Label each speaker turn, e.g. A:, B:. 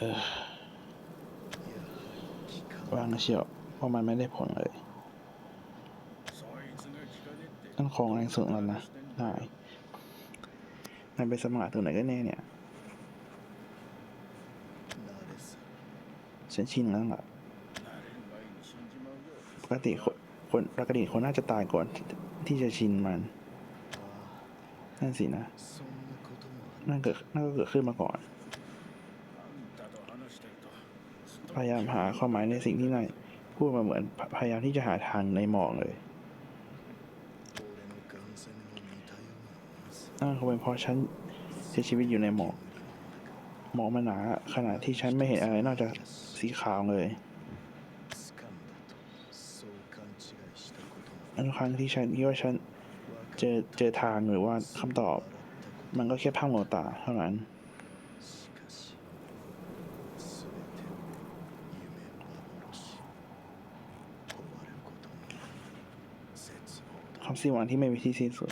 A: ออวางเชียวว่ามันไม่ได้ผลเลยนั่นของแรงสูงแล้วนะนายนายไปสมัครตัวไหนกันแน่เนี่ยฉันชินแล้วล่ะปกติคนคนปกติคนน่าจะตายก่อนที่จะชินมัน นั่นสินะ นั่นเกิดนั่นก็เกิดขึ้นมาก่อน พยายามหาความหมายในสิ่งที่นายพูดมาเหมือนพยายามที่จะหาทางในหมอกเลยนั่นคงเป็นเพราะฉันใช้ชีวิตอยู่ในหมอก หมอกมันหนาขนาดที่ฉันไม่เห็นอะไรนอกจากสีขาวเลยอันครั้งที่ฉันคิดว่าฉันเจอเจอทางหรือว่าคำตอบ มันก็แค่ภาพลวงตาเท่านั้น คำซีวันที่ไม่มีที่สิ้นสุด